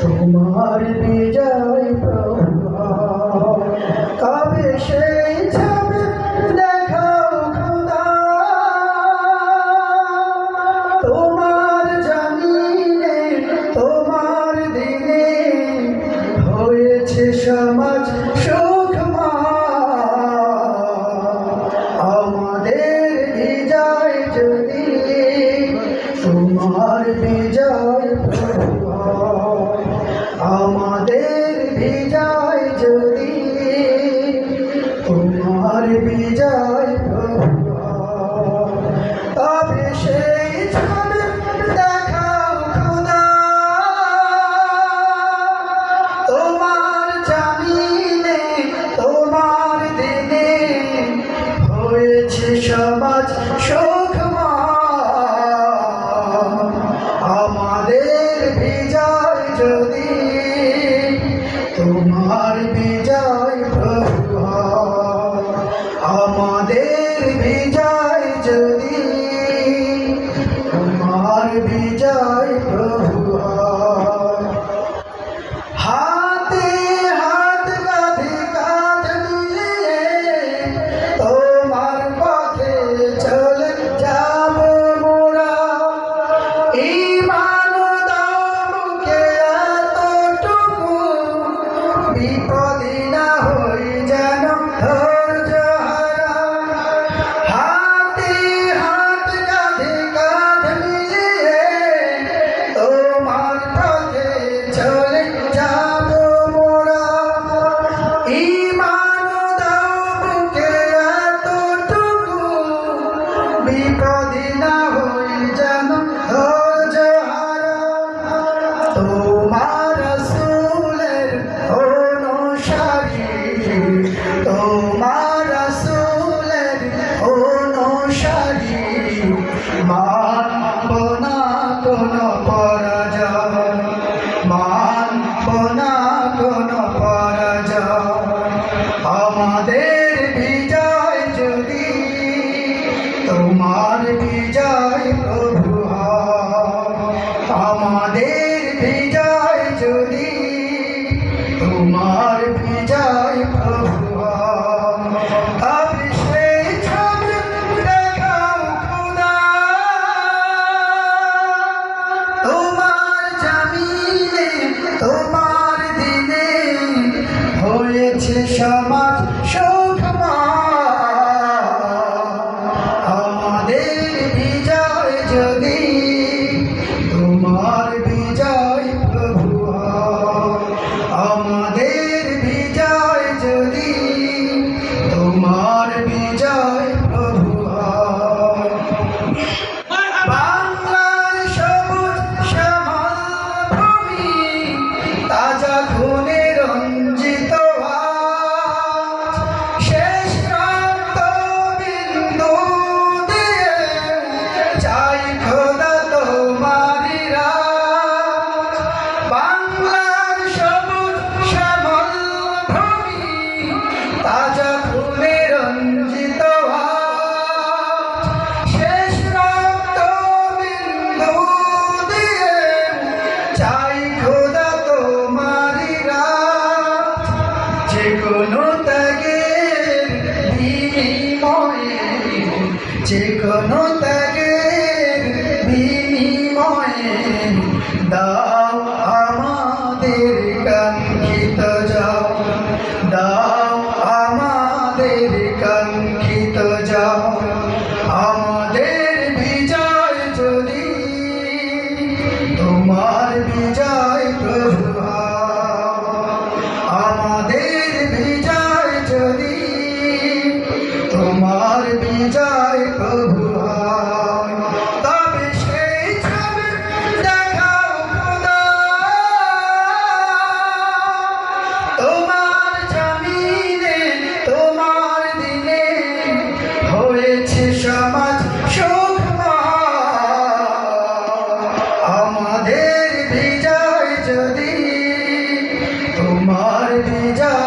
তোমার বিজয় কবে সেই ছবি দেখাও খোদা। তোমার জমিনে তোমার দিনে হয়েছে সমাজ তোমার বিজয় আমাদের বিজয় যদি তোমার বিজয় যদি বিপদে না হই যেন ধৈর্য হারা তোমার সুলের অনুসারী তোমার সুলের অনুসারী মা কোন কোন আমার বিজয় প্রভু আমাদের বিজয় যদি তোমার বিজয় প্রভু তোমার হয়েছে কোনো ত্যাগের বিনিময়ে যে কোনো ত্যাগের বিনিময়ে দাও আমাদের কাঙ্ক্ষিত যাও দাও আমাদের কাঙ্ক্ষিত যাও তোমার বিজয়